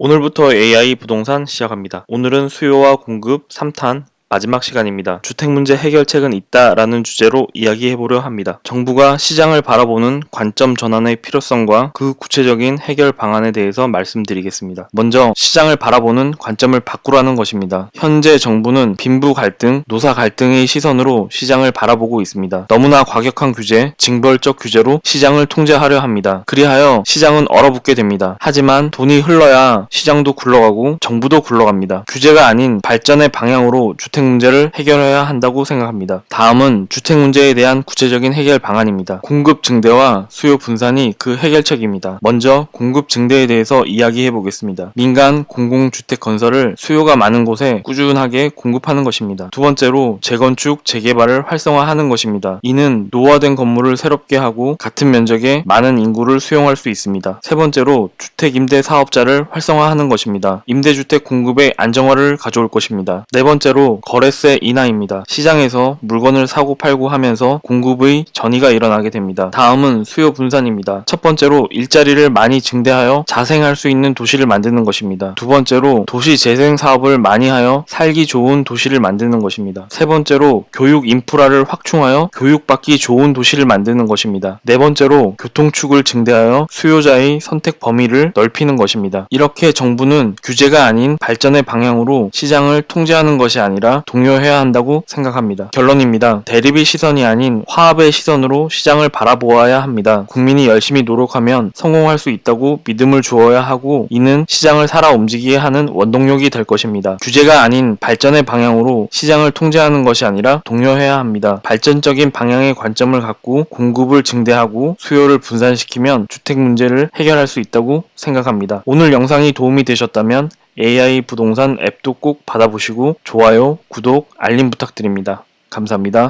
오늘부터 AI 부동산 시작합니다. 오늘은 수요와 공급 3탄 마지막 시간입니다. 주택 문제 해결책은 있다라는 주제로 이야기해 보려 합니다. 정부가 시장을 바라보는 관점 전환의 필요성과 그 구체적인 해결 방안에 대해서 말씀드리겠습니다. 먼저 시장을 바라보는 관점을 바꾸라는 것입니다. 현재 정부는 빈부 갈등, 노사 갈등의 시선으로 시장을 바라보고 있습니다. 너무나 과격한 규제, 징벌적 규제로 시장을 통제하려 합니다. 그리하여 시장은 얼어붙게 됩니다. 하지만 돈이 흘러야 시장도 굴러가고 정부도 굴러갑니다. 규제가 아닌 발전의 방향으로 주택 문제를 해결해야 한다고 생각합니다. 다음은 주택 문제에 대한 구체적인 해결 방안입니다. 공급 증대와 수요 분산이 그 해결책입니다. 먼저 공급 증대에 대해서 이야기해 보겠습니다. 민간 공공주택 건설을 수요가 많은 곳에 꾸준하게 공급하는 것입니다. 두 번째로 재건축, 재개발을 활성화하는 것입니다. 이는 노화된 건물을 새롭게 하고 같은 면적에 많은 인구를 수용할 수 있습니다. 세 번째로 주택 임대 사업자를 활성화하는 것입니다. 임대주택 공급의 안정화를 가져올 것입니다. 네 번째로 거래세 인하입니다. 시장에서 물건을 사고 팔고 하면서 공급의 전이가 일어나게 됩니다. 다음은 수요 분산입니다. 첫 번째로 일자리를 많이 증대하여 자생할 수 있는 도시를 만드는 것입니다. 두 번째로 도시 재생 사업을 많이 하여 살기 좋은 도시를 만드는 것입니다. 세 번째로 교육 인프라를 확충하여 교육받기 좋은 도시를 만드는 것입니다. 네 번째로 교통축을 증대하여 수요자의 선택 범위를 넓히는 것입니다. 이렇게 정부는 규제가 아닌 발전의 방향으로 시장을 통제하는 것이 동요해야 한다고 생각합니다. 결론입니다. 대립의 시선이 아닌 화합의 시선으로 시장을 바라보아야 합니다. 국민이 열심히 노력하면 성공할 수 있다고 믿음을 주어야 하고 이는 시장을 살아 움직이게 하는 원동력이 될 것입니다. 규제가 아닌 발전의 방향으로 시장을 통제하는 것이 아니라 동요해야 합니다. 발전적인 방향의 관점을 갖고 공급을 증대하고 수요를 분산시키면 주택 문제를 해결할 수 있다고 생각합니다. 오늘 영상이 도움이 되셨다면 AI 부동산 앱도 꼭 받아보시고 좋아요, 구독, 알림 부탁드립니다. 감사합니다.